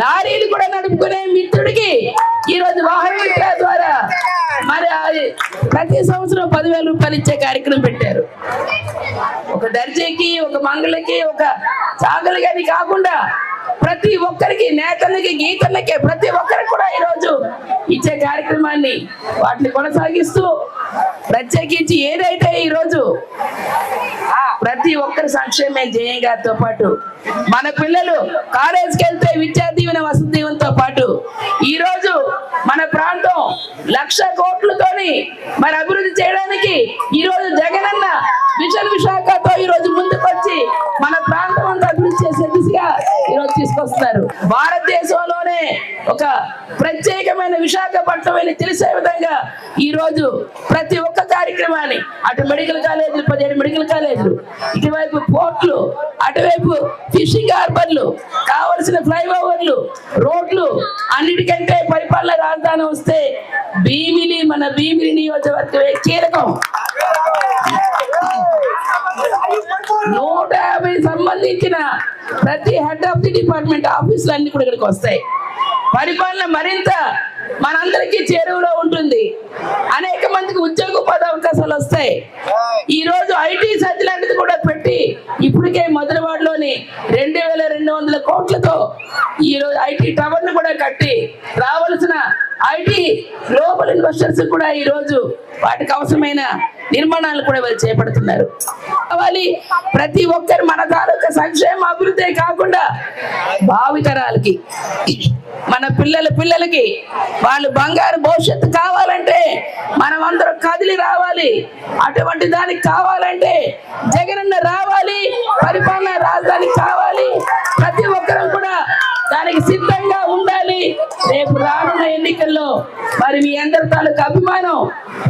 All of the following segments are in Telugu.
లారీలు కూడా నడుపుకునే మిత్రుడికి ఈ రోజు వాహన మిత్ర ద్వారా మరి అది ప్రతి సంవత్సరం పదివేల రూపాయలు ఇచ్చే కార్యక్రమం పెట్టారు. ఒక దర్జీకి ఒక మంగళకి ఒక చాగలి కానీ కాకుండా ప్రతి ఒక్కరికి నేతలకి గీతలకి ప్రతి ఒక్కరికి కూడా ఈరోజు ఇచ్చే కార్యక్రమాన్ని వాటిని కొనసాగిస్తూ ప్రత్యేకించి ఏదైతే ఈరోజు ప్రతి ఒక్కరి సంక్షేమే గారితో పాటు మన పిల్లలు కాలేజీకి వెళ్తే విద్యా దీవెన వసతి దీవెనతో పాటు ఈ రోజు మన ప్రాంతం లక్ష కోట్లతోని మరి అభివృద్ధి చేయడానికి ఈ రోజు జగనన్న మిషన్ విశాఖతో ఈ రోజు ముందుకొచ్చి మన రోజు భారతదేశంలోనే ఒక ప్రత్యేకమైన విశాఖపట్నం అని తెలిసే విధంగా ఈ రోజు ప్రతి ఒక్క కార్యక్రమాన్ని అటు మెడికల్ కాలేజీలు పదిహేడు మెడికల్ కాలేజీలు ఇటువైపు పోర్ట్లు అటువైపు ఫిషింగ్ హార్బర్లు కావలసిన ఫ్లైఓవర్లు రోడ్లు అన్నిటికంటే పరిపాలన రాజధాని వస్తే భీమిలి మన భీమిలి నియోజకవర్గమే కీలకం. నూట సంబంధించిన ప్రతి హెడ్ ఆఫ్ ది డిపార్ట్మెంట్ ఆఫీసులు అన్ని కూడా ఇక్కడికి వస్తాయి. పరిపాలన మరింత మనందరికీ చేరువలో ఉంటుంది. అనేక మందికి ఉద్యోగ ఉపాధి అవకాశాలు వస్తాయి. ఈ రోజు ఐటీ సర్జీ లాంటిది కూడా పెట్టి ఇప్పటికే మొదలవాడలోని రెండు వేల రెండు వందల కోట్లతో ఈ రోజు ఐటీ టవర్ను కూడా కట్టి రావాల్సిన ఐటీ గ్లోబల్ ఇన్వెస్టర్స్ కూడా ఈ రోజు వాటికి అవసరమైన నిర్మాణాలు కూడా వాళ్ళు చేపడుతున్నారు. కావాలి ప్రతి ఒక్కరు మన తాలూకా సంక్షేమ అభివృద్ధి కాకుండా భావితరాలకి మన పిల్లల పిల్లలకి వాళ్ళు బంగారు భవిష్యత్తు కావాలంటే మనం అందరం కదిలి రావాలి. అటువంటి దానికి కావాలంటే జగనన్న రావాలి పరిపాలన రాజధాని కావాలి. ప్రతి ఒక్కరం కూడా దానికి సిద్ధంగా ఉండాలి. రేపు రానున్న ఎన్నికల్లో మరి మీ అందరి తాలూకు అభిమానం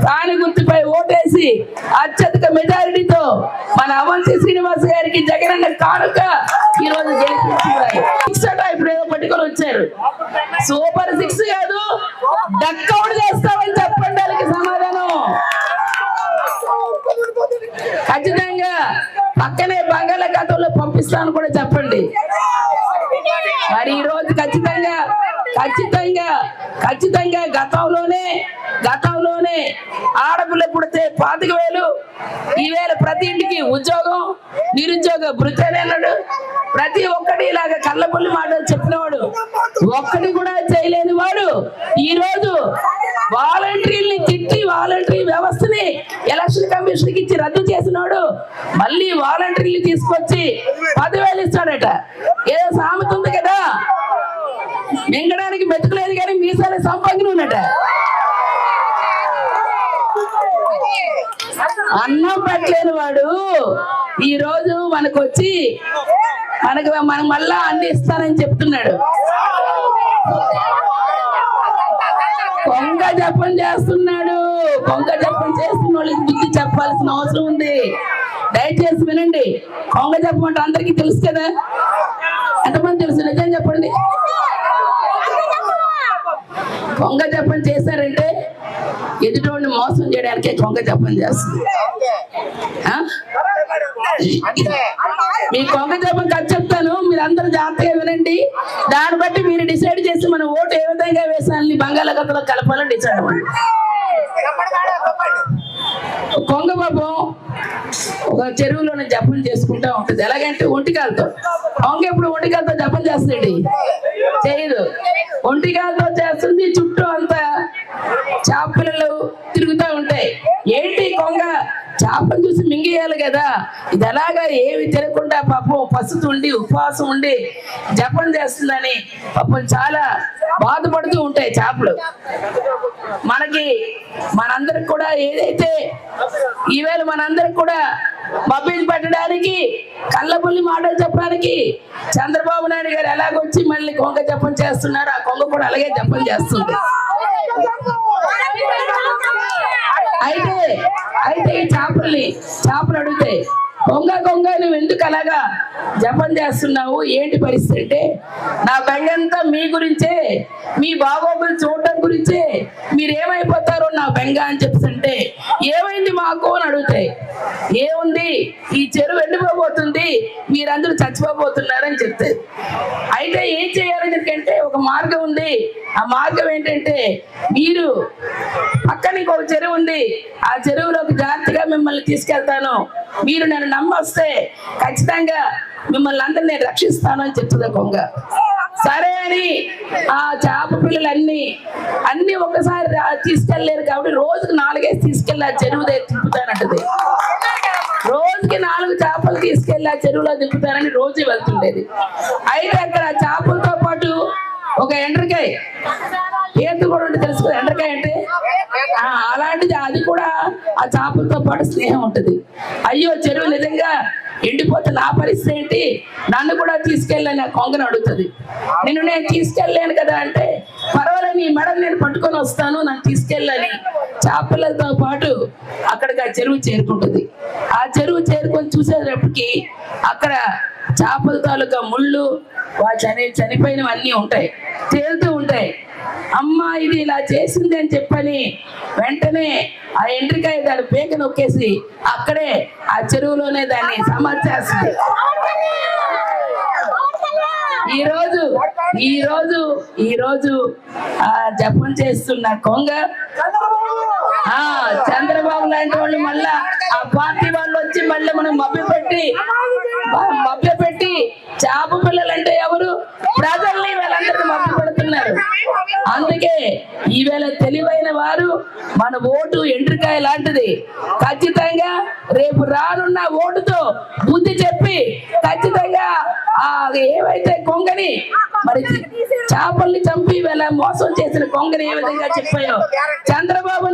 తాని గుర్తుపై ఓటేసి అత్యధిక మెజారిటీతో మన అవంతి శ్రీనివాస్ గారికి జగనన్న కానుక ఈ రోజు గెలిపించారు సిక్స్ అట ఇప్పుడు ఏదో పట్టుకొని వచ్చారు. సూపర్ సిక్స్ కాదు డక్అవుట్ చేస్తామని చెప్పండి వాళ్ళకి సమాధానం. ఖచ్చితంగా పక్కనే బంగాళాఖాతంలో పంపిస్తాను కూడా చెప్పండి మరి ఈ రోజు ఖచ్చితంగా ఖచ్చితంగా ఖచ్చితంగా గతంలోనే కానీ ఆడపిల్ల పుడితే పాతిక వేలు. ఈవేళ ప్రతి ఇంటికి ఉద్యోగం నిరుద్యోగ భృతి ప్రతి ఒక్కటి ఇలాగ కళ్ళబుల్లి మాటలు చెప్పినవాడు. ఒక్కటి కూడా చేయలేని వాడు. ఈ రోజు వాలంటీర్ని తిట్టి వాలంటీర్ వ్యవస్థని ఎలక్షన్ కమిషన్కి ఇచ్చి రద్దు చేసినాడు మళ్ళీ వాలంటీర్ని తీసుకొచ్చి పదివేలు ఇస్తాడట. ఏదో సామెత ఉంది కదా. మింగడానికి మెతుకులేదు కానీ మీసాలే సంపంగిన ఉన్నట అన్నం పెట్టలేని వాడు. ఈ రోజు మనకు వచ్చి మనకు మనకు మళ్ళా అన్ని ఇస్తానని చెప్తున్నాడు. కొంగ జపం చేస్తున్నాడు. కొంగ జపం చేస్తున్న వాళ్ళకి బుద్ధి చెప్పాల్సిన అవసరం ఉంది. దయచేసి వినండి. కొంగ జపం అంటే అందరికీ తెలుసు కదా? ఎంతమంది తెలుసు? నిజం చెప్పండి. కొంగ జపం చేశారంటే ఎదుటోడిని మోసం చేయడానికే కొంగ జపం చేస్తుంది. మీ కొంగ జపం కథ చెప్తాను మీరు అందరూ జాగ్రత్తగా వినండి. దాన్ని బట్టి మీరు డిసైడ్ చేసి మన ఓటు ఏ విధంగా వేసాలని బంగాళాఖాతంలో కలపాలని డిసైడ్ అవ్వండి. కొంగ పాపం ఒక చెరువులోనే జపం చేసుకుంటా ఉంటుంది. ఎలాగంటే ఒంటికాలతో. కొంగ ఎప్పుడు ఒంటికాలతో జపం చేస్తుంది చేయదు. ఒంటికాలతో చేస్తుంది చుట్టూ చేపలలో తిరుగుతూ ఉంటాయి. ఏంటి కొంగ? చేపను చూసి మింగేయాలి కదా. ఇది ఎలాగా ఏమి తినకుండా పాపం పసుతుండి ఉపవాసం ఉండి జపం చేస్తుందని పాపం చాలా బాధపడుతూ ఉంటాయి చేపలు. మనకి మనందరికి కూడా ఏదైతే ఈవేళ మనందరికి కూడా మబ్బీలు పెట్టడానికి కళ్ళబుల్లి మాటలు చెప్పడానికి చంద్రబాబు నాయుడు గారు ఎలాగొచ్చి మళ్ళీ కొంగ జపం చేస్తున్నారు ఆ కొంగ కూడా అలాగే జపం చేస్తుంది అయితే అయితే ఈ చేపల్ని చేపలు అడుగుతాయి కొంగ కొంగ నువ్వు ఎందుకు అలాగా జపం చేస్తున్నావు? ఏంటి పరిస్థితి అంటే నా బెంగంతా మీ గురించే మీ బాగోగులు చూడటం గురించే మీరు ఏమైపోతారో నా బెంగ అని చెప్తుంటే ఏమైంది మాకు? అని అడుగుతాయి ఏముంది? ఈ చెరువు ఎండిపోబోతుంది. మీరందరూ చచ్చిపోబోతున్నారని చెప్తారు. అయితే ఏం చేయాలని ఎందుకంటే ఒక మార్గం ఉంది. ఆ మార్గం ఏంటంటే మీరు పక్కన ఒక చెరువు ఉంది. ఆ చెరువులోకి జాగ్రత్తగా మిమ్మల్ని తీసుకెళ్తాను. మీరు నన్ను నమ్మొస్తే ఖచ్చితంగా మిమ్మల్ని అందరు నేను రక్షిస్తాను అని చెప్తుంది కొంగ. సరే అని ఆ చేప పిల్లలన్నీ అన్ని ఒకసారి తీసుకెళ్ళలేరు కాబట్టి రోజుకు నాలుగేసి తీసుకెళ్ళి ఆ చెరువు దగ్గర తిప్పుతానంటది తీసుకెళ్ళి ఆ చెరువులో దింపుతారని రోజు వెళ్తుండేది. అయితే అక్కడ ఆ చేపలతో పాటు ఒక ఎండ్రకాయ. ఏంటి కూడా ఉంటుంది తెలుసు కదా ఎండ్రకాయ అంటే? ఆ, అలాంటిది అది కూడా ఆ చేపలతో పాటు స్నేహం ఉంటుంది. అయ్యో చెరువు నిజంగా ఎండిపోతే నా పరిస్థితి ఏంటి? నన్ను కూడా తీసుకెళ్ళని ఆ కొంగను అడుగుతుంది. నిన్ను నేను తీసుకెళ్ళలేను కదా అంటే పర్వాలేదు నీ మెడ నేను పట్టుకొని వస్తాను నన్ను తీసుకెళ్ళని చేపలతో పాటు అక్కడికి ఆ చెరువు చేరుకుంటుంది. ఆ చెరువు చేరుకొని చూసేటప్పటికి అక్కడ చేపల తాలూకా ముళ్ళు వా చని చనిపోయినవి అన్నీ ఉంటాయి. తేలుతూ ఉంటాయి. అమ్మ ఇది ఇలా చేసింది అని చెప్పని వెంటనే ఆ ఎండ్రికాయ దాని పేక నొక్కేసి అక్కడే ఆ చెరువులోనే దాన్ని సమర్చేస్తుంది. ఈ రోజు ఈ రోజు ఈ రోజు ఆ జపం చేస్తున్న కొంగ. ఆ చంద్రబాబు లాంటి వాళ్ళు మళ్ళా ఆ పార్టీ వాళ్ళు వచ్చి మళ్ళీ మనం మభ్య పెట్టి మభ్య పెట్టి చేప పిల్లలు అంటే ఎవరు? ప్రజలు అందుకే ఈవేళ తెలివైన వారు మన ఓటు ఎండ్రికాయ లాంటిది. ఖచ్చితంగా రేపు రానున్న ఓటుతో బుద్ధి చెప్పి ఖచ్చితంగా ఆ ఏవైతే కొంగని మరి చేపల్ని చంపి వేళ మోసం చేసిన కొంగని ఏ విధంగా చెప్పాయో. చంద్రబాబు